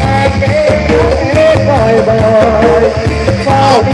থাকে মনে ভয় ভয় সব